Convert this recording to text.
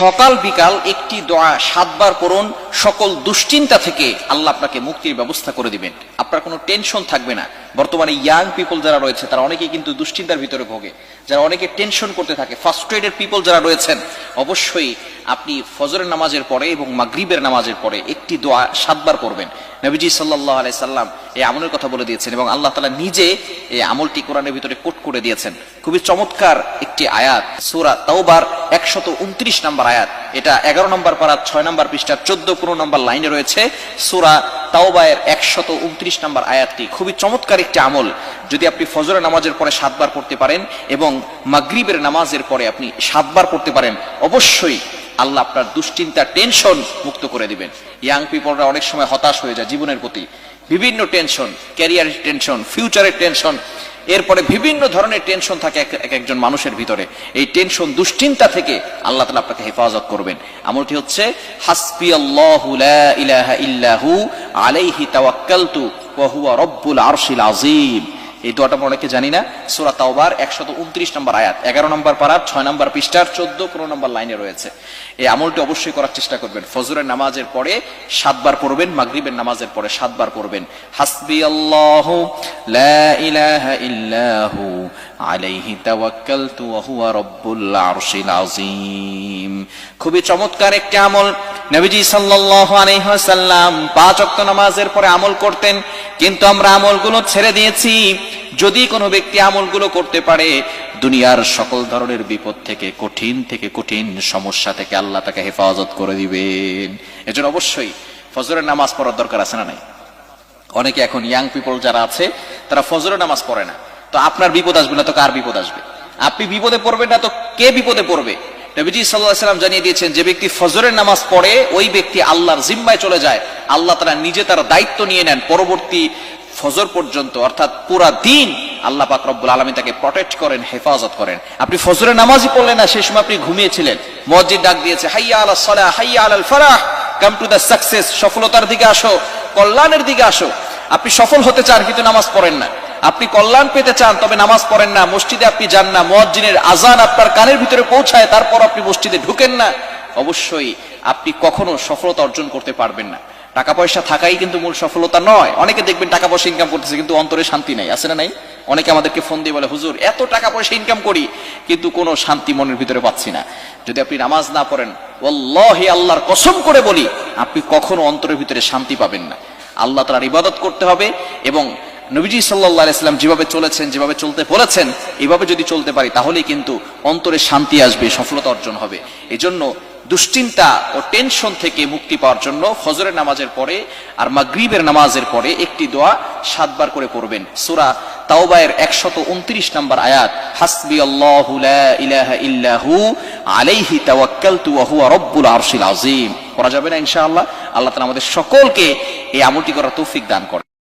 সকাল বিকাল একটি দোয়া সাতবার করুন, সকল দুশ্চিন্তা থেকে আল্লাহ আপনাকে মুক্তির ব্যবস্থা করে দিবেন। আপনার কোনো টেনশন থাকবে না। বর্তমানে ইয়াং পিপল যারা রয়েছে, তারা অনেকেই কিন্তু দুশ্চিন্তার ভিতরে ভোগে। যারা অনেকে টেনশন করতে থাকে ফার্স্ট্রেটেড পিপল যারা রয়েছেন, অবশ্যই আপনি ফজরের নামাজের পরে এবং মাগরিবের নামাজের পরে একটি দোয়া সাতবার করবেন। নবীজি সাল্লাহ আলাই সাল্লাম এই আমলের কথা বলে দিয়েছেন এবং আল্লাহ তালা নিজে এই আমলটি কোরআনের ভিতরে কোট করে দিয়েছেন। খুবই চমৎকার একটি আয়াত, সুরা তাওবার একশত উনত্রিশ নম্বর আয়াত। এটা এগারো নম্বর পারা, ছয় নম্বর পৃষ্ঠা চোদ্দ পনেরো নম্বর লাইনে রয়েছে। সুরা তাওবায়ের একশত উনত্রিশ নম্বর আয়াতটি খুবই চমৎকার একটি আমল। যদি আপনি ফজরের নামাজের পরে সাতবার পড়তে পারেন এবং মাগরিবের নামাজের পরে আপনি সাতবার পড়তে পারেন, অবশ্যই আল্লাহ আপনার দুশ্চিন্তা টেনশন মুক্ত করে দিবেন। ইয়াং পিপলরা অনেক সময় হতাশ হয়ে যায় জীবনের প্রতি। বিভিন্ন টেনশন, ক্যারিয়ারের টেনশন, ফিউচারের টেনশন এরপরে বিভিন্ন ধরনের টেনশন থাকে এক এক একজন মানুষের ভিতরে। এই টেনশন দুশ্চিন্তা থেকে আল্লাহ তালা আপনাকে হেফাজত করবেন। আমলটি হচ্ছে হাসপি ইলাহা ইল্লাহু আলাইহি তাওয়াক্কালতু ওয়া হুয়া রব্বুল আরশিল আযীম। এই দোয়াটা আমরা অনেকে জানি না। সুরা তাওবার একশত উনত্রিশ নম্বর আয়াত। এগারো নম্বর পাড়ার ছয় নম্বর পৃষ্ঠার, চোদ্দ, পনেরো নম্বর লাইনে রয়েছে। এই আমলটি অবশ্যই করার চেষ্টা করবেন। ফজরের নামাজের পরে সাতবার পড়বেন, মাগরিবের নামাজের পরে সাতবার পড়বেন। হাসবি আল্লাহ লা ইল্লাহু আলাইহি তাওয়াক্কালতু ওয়া হুয়া রব্বুল আরশিল আযীম। খুবই চমৎকার একটি আমল। নবীজি সাল্লাল্লাহু আলাইহি ওয়াসাল্লাম পাঁচ ওয়াক্ত নামাজের পরে আমল করতেন, কিন্তু আমরা আমলগুলো ছেড়ে দিয়েছি। যদি কোনো ব্যক্তি আমলগুলো করতে পারে, দুনিয়ার সকল ধরনের বিপদ থেকে, কঠিন থেকে কঠিন সমস্যা থেকে আল্লাহ তাকে হেফাজত করে দিবেন। এজন্য অবশ্যই ফজরের নামাজ পড়ার দরকার আছে না নাই? অনেকে এখন ইয়াং পিপল যারা আছে, তারা ফজরের নামাজ পড়ে না। তো আপনার বিপদ আসবে না, তো কার বিপদ আসবে? আপনি বিপদে পড়বেন না, তো কে বিপদে পড়বে? নবীজি সাল্লাহ সাল্লাম জানিয়ে দিয়েছেন, যে ব্যক্তি ফজরের নামাজ পড়ে, ওই ব্যক্তি আল্লাহর জিম্মায় চলে যায়। আল্লাহ তারা নিজে তার দায়িত্ব নিয়ে নেন। পরবর্তী ফজর পর্যন্ত, অর্থাৎ পুরা দিন আল্লাহ পাক রব্বুল আলমী তাকে প্রটেক্ট করেন, হেফাজত করেন। আপনি ফজরের নামাজই পড়লেন না, সেই সময় আপনি ঘুমিয়েছিলেন। মসজিদ ডাক দিয়েছে, হাইয়া আলা সলাহ, হাইয়া আল ফারাহ কাম টু দ্য সাকসেস সফলতার দিকে আসো, কল্যাণের দিকে আসো। আপনি সফল হতে চান, কিন্তু নামাজ পড়েন না। আপনি কল্যাণ পেতে চান, তবে নামাজ পড়েন না। মসজিদে আপনি যান না। মুয়াজ্জিনের আজান আপনার কানের ভিতরে পৌঁছায়, তারপর আপনি মসজিদে ঢুকেন না। অবশ্যই আপনি কখনো সফলতা অর্জন করতে পারবেন না। টাকা পয়সা থাকাই কিন্তু মূল সফলতা নয়। অনেকে দেখবেন টাকা পয়সা ইনকাম করতেছে, কিন্তু অন্তরে শান্তি নাই। আছে না নাই? অনেকে আমাদেরকে ফোন দিয়ে বলে, হুজুর, এত টাকা পয়সা ইনকাম করি, কিন্তু কোনো শান্তি মনের ভিতরে পাচ্ছি না। যদি আপনি নামাজ না পড়েন ওল্লাহি আল্লাহর কসম করে বলি, আপনি কখনো অন্তরের ভিতরে শান্তি পাবেন না। আল্লাহ তালার ইবাদত করতে হবে এবং নবীজি সাল্লাহ ইসলাম যেভাবে চলেছেন, যেভাবে চলতে বলেছেন, এভাবে যদি চলতে পারি, তাহলেই কিন্তু অন্তরে শান্তি আসবে, সফলতা অর্জন হবে। এজন্য দুশ্চিন্তা ও টেনশন থেকে মুক্তি পাওয়ার জন্য ফজরের নামাজের পরে আর মাগরিবের নামাজের পরে একটি দোয়া সাতবার করে পড়বেন। সুরা তাওবায়ের একশত উনত্রিশ নম্বর আয়াত হাসবি ইলাহা আলাইহি রব্বুল আরশিল আযীম। করা যাবে না ইনশাআল্লাহ। আল্লাহ তাআলা আমাদের সকলকে এই আমলটি করার তৌফিক দান করে